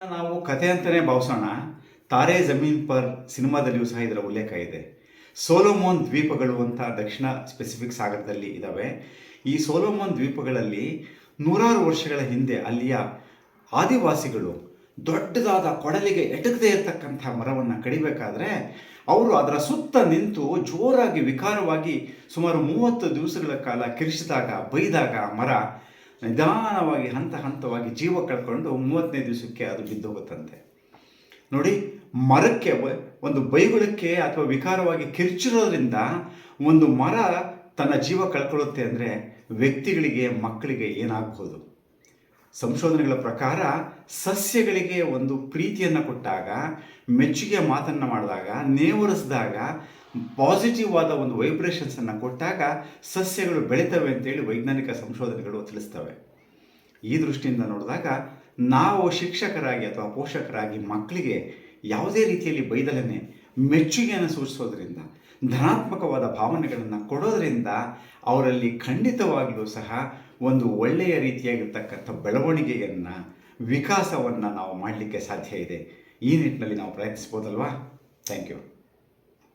ನಾವು ಕಥೆ ಅಂತಲೇ ಭಾವಿಸೋಣ. ತಾರೆ ಜಮೀನ್ ಪರ್ ಸಿನಿಮಾದಲ್ಲಿಯೂ ಸಹ ಇದರ ಉಲ್ಲೇಖ ಇದೆ. ಸೋಲೋಮೋನ್ ದ್ವೀಪಗಳು ಅಂತ ದಕ್ಷಿಣ ಸ್ಪೆಸಿಫಿಕ್ ಸಾಗರದಲ್ಲಿ ಇದ್ದಾವೆ ಈ ಸೋಲೋಮೋನ್ ದ್ವೀಪಗಳಲ್ಲಿ ನೂರಾರು ವರ್ಷಗಳ ಹಿಂದೆ ಅಲ್ಲಿಯ ಆದಿವಾಸಿಗಳು ದೊಡ್ಡದಾದ ಕೊಡಲಿಗೆ ಎಟಕದೇ ಇರತಕ್ಕಂಥ ಮರವನ್ನು ಕಡಿಬೇಕಾದ್ರೆ ಅವರು ಅದರ ಸುತ್ತ ನಿಂತು ಜೋರಾಗಿ ವಿಕಾರವಾಗಿ ಸುಮಾರು ಮೂವತ್ತು ದಿವಸಗಳ ಕಾಲ ಕಿರಿಸಿದಾಗ, ಬೈದಾಗ ಮರ ನಿಧಾನವಾಗಿ ಹಂತ ಹಂತವಾಗಿ ಜೀವ ಕಳ್ಕೊಂಡು ಮೂವತ್ತನೇ ದಿವಸಕ್ಕೆ ಅದು ಬಿದ್ದೋಗುತ್ತಂತೆ. ನೋಡಿ, ಮರಕ್ಕೆ ಒಂದು ಬೈಗುಳಕ್ಕೆ ಅಥವಾ ವಿಕಾರವಾಗಿ ಕಿರ್ಚಿರೋದ್ರಿಂದ ಒಂದು ಮರ ತನ್ನ ಜೀವ ಕಳ್ಕೊಳ್ಳುತ್ತೆ ಅಂದರೆ ವ್ಯಕ್ತಿಗಳಿಗೆ, ಮಕ್ಕಳಿಗೆ ಏನಾಗಬಹುದು ಸಂಶೋಧನೆಗಳ ಪ್ರಕಾರ ಸಸ್ಯಗಳಿಗೆ ಒಂದು ಪ್ರೀತಿಯನ್ನು ಕೊಟ್ಟಾಗ, ಮೆಚ್ಚುಗೆ ಮಾತನ್ನು ಮಾಡಿದಾಗ, ನೇವರಿಸಿದಾಗ ಪಾಸಿಟಿವ್ ಆದ ಒಂದು ವೈಬ್ರೇಷನ್ಸನ್ನು ಕೊಟ್ಟಾಗ ಸಸ್ಯಗಳು ಬೆಳೀತವೆ ಅಂತೇಳಿ ವೈಜ್ಞಾನಿಕ ಸಂಶೋಧನೆಗಳು ತಿಳಿಸ್ತವೆ. ಈ ದೃಷ್ಟಿಯಿಂದ ನೋಡಿದಾಗ ನಾವು ಶಿಕ್ಷಕರಾಗಿ ಅಥವಾ ಪೋಷಕರಾಗಿ ಮಕ್ಕಳಿಗೆ ಯಾವುದೇ ರೀತಿಯಲ್ಲಿ ಬೈದಲನೆ ಮೆಚ್ಚುಗೆಯನ್ನು ಸೂಚಿಸೋದ್ರಿಂದ, ಧನಾತ್ಮಕವಾದ ಭಾವನೆಗಳನ್ನು ಕೊಡೋದ್ರಿಂದ ಅವರಲ್ಲಿ ಖಂಡಿತವಾಗಲೂ ಸಹ ಒಂದು ಒಳ್ಳೆಯ ರೀತಿಯಾಗಿರ್ತಕ್ಕಂಥ ಬೆಳವಣಿಗೆಯನ್ನು, ವಿಕಾಸವನ್ನು ನಾವು ಮಾಡಲಿಕ್ಕೆ ಸಾಧ್ಯ ಇದೆ. ಈ ನಿಟ್ಟಿನಲ್ಲಿ ನಾವು ಪ್ರಯತ್ನಿಸ್ಬೋದಲ್ವಾ ಥ್ಯಾಂಕ್ ಯು